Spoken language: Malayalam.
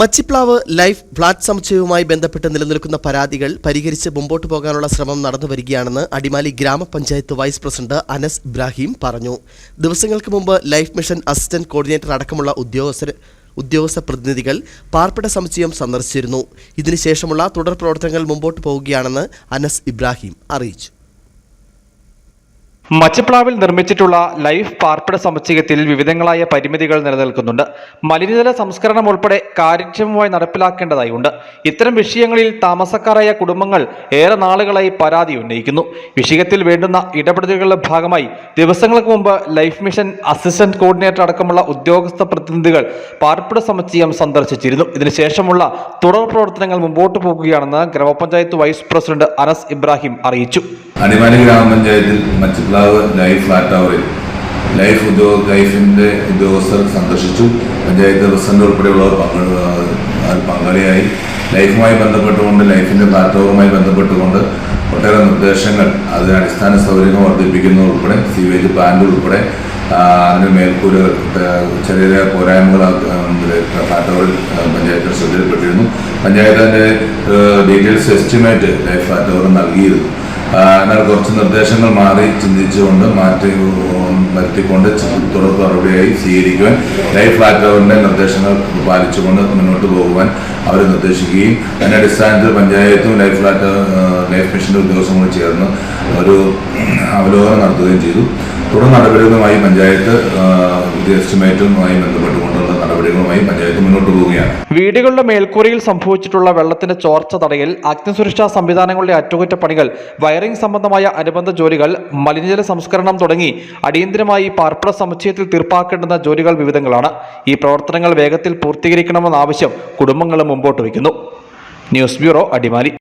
മച്ചിപ്ലാവ് ലൈഫ് ഫ്ളാറ്റ് സമുച്ചയവുമായി ബന്ധപ്പെട്ട് നിലനിൽക്കുന്ന പരാതികൾ പരിഹരിച്ച് മുമ്പോട്ട് പോകാനുള്ള ശ്രമം നടന്നുവരികയാണെന്ന് അടിമാലി ഗ്രാമപഞ്ചായത്ത് വൈസ് പ്രസിഡന്റ് അനസ് ഇബ്രാഹിം പറഞ്ഞു. ദിവസങ്ങൾക്ക് മുമ്പ് ലൈഫ് മിഷൻ അസിസ്റ്റന്റ് കോർഡിനേറ്റർ അടക്കമുള്ള ഉദ്യോഗസ്ഥർ ഉദ്യോഗസ്ഥ പ്രതിനിധികൾ പാർപ്പിട സമുച്ചയം സന്ദർശിച്ചിരുന്നു. ഇതിനുശേഷമുള്ള തുടർ പ്രവർത്തനങ്ങൾ മുമ്പോട്ട് പോവുകയാണെന്ന് അനസ് ഇബ്രാഹിം അറിയിച്ചു. മച്ചപ്ലാവിൽ നിർമ്മിച്ചിട്ടുള്ള ലൈഫ് പാർപ്പിട സമുച്ചയത്തിൽ വിവിധങ്ങളായ പരിമിതികൾ നിലനിൽക്കുന്നുണ്ട്. മലിനജല സംസ്കരണം ഉൾപ്പെടെ കാര്യക്ഷമമായി നടപ്പിലാക്കേണ്ടതായുണ്ട്. ഇത്തരം വിഷയങ്ങളിൽ താമസക്കാരായ കുടുംബങ്ങൾ ഏറെ നാളുകളായി പരാതി ഉന്നയിക്കുന്നു. വിഷയത്തിൽ വേണ്ടുന്ന ഇടപെടലുകളുടെ ഭാഗമായി ദിവസങ്ങൾക്ക് മുമ്പ് ലൈഫ് മിഷൻ അസിസ്റ്റന്റ് കോർഡിനേറ്റർ അടക്കമുള്ള ഉദ്യോഗസ്ഥ പ്രതിനിധികൾ പാർപ്പിട സമുച്ചയം സന്ദർശിച്ചിരുന്നു. ഇതിനുശേഷമുള്ള തുടർ പ്രവർത്തനങ്ങൾ മുമ്പോട്ട് പോകുകയാണെന്ന് ഗ്രാമപഞ്ചായത്ത് വൈസ് പ്രസിഡന്റ് അനസ് ഇബ്രാഹിം അറിയിച്ചു. അടിമാലി ഗ്രാമപഞ്ചായത്തിൽ മച്ചിപ്ലാവ് ലൈഫ് ഫ്ലാറ്റ് ടവറിൽ ലൈഫ് ഉദ്യോഗ ലൈഫിന്റെ ഉദ്യോഗസ്ഥർ സന്ദർശിച്ചു. പഞ്ചായത്ത് പ്രസിഡന്റ് ഉൾപ്പെടെയുള്ളവർ പങ്കെടു പങ്കാളിയായി. ലൈഫുമായി ബന്ധപ്പെട്ടുകൊണ്ട് ലൈഫിന്റെ ഫ്ലാറ്റ് ബന്ധപ്പെട്ടുകൊണ്ട് ഒട്ടേറെ നിർദ്ദേശങ്ങൾ അതിന് അടിസ്ഥാന സൗകര്യങ്ങൾ വർദ്ധിപ്പിക്കുന്നത് ഉൾപ്പെടെ സീവേജ് പ്ലാന്റ് ഉൾപ്പെടെ. അതിന് മേൽക്കൂര ചെറിയ ചെറിയ പോരായ്മകൾ ആ, ഇതിൽ ഫ്ലാറ്റ് ടവറിൽ ആ, പഞ്ചായത്തിന് ശ്രദ്ധയിൽപ്പെട്ടിരുന്നു. പഞ്ചായത്ത് അതിന്റെ ഡീറ്റെയിൽസ് എസ്റ്റിമേറ്റ് ലൈഫ് ഫ്ലാറ്റ് നൽകിയിരുന്നു. എന്നാൽ കുറച്ച് നിർദ്ദേശങ്ങൾ മാറി ചിന്തിച്ചുകൊണ്ട് മാറ്റി വരുത്തിക്കൊണ്ട് തുടർ നടപടിയായി സ്വീകരിക്കുവാൻ ലൈഫ് ഫ്ലാറ്റ് നിർദ്ദേശങ്ങൾ പാലിച്ചുകൊണ്ട് മുന്നോട്ട് പോകുവാൻ അവർ നിർദ്ദേശിക്കുകയും അതിന്റെ അടിസ്ഥാനത്തിൽ പഞ്ചായത്തും ലൈഫ് ഫ്ലാറ്റ് ആ, ലൈഫ് മിഷന്റെ ഉദ്യോഗസ്ഥങ്ങളും ചേർന്ന് ഒരു അവലോകനം നടത്തുകയും ചെയ്തു. തുടർ നടപടികളുമായി പഞ്ചായത്ത് എസ്റ്റിമേറ്റുമായി ബന്ധപ്പെട്ടുകൊണ്ടുള്ള നടപടികളുമായി പഞ്ചായത്ത് മുന്നോട്ട് പോവുകയാണ്. വീടുകളുടെ മേൽക്കൂരയിൽ സംഭവിച്ചിട്ടുള്ള വെള്ളത്തിന്റെ ചോർച്ച തടയൽ അഗ്നിസുരക്ഷാ സംവിധാനങ്ങളുടെ അറ്റകുറ്റപ്പണികൾ വയറിംഗ് സംബന്ധമായ അനുബന്ധ ജോലികൾ മലിനജല സംസ്കരണം തുടങ്ങി അടിയന്തരമായി പാർപ്പിട സമുച്ചയത്തിൽ തീർപ്പാക്കേണ്ടുന്ന ജോലികൾ വിവിധങ്ങളാണ്. ഈ പ്രവർത്തനങ്ങൾ വേഗത്തിൽ പൂർത്തീകരിക്കണമെന്ന ആവശ്യം കുടുംബങ്ങൾ മുമ്പോട്ട് വയ്ക്കുന്നു. News bureau Adimali.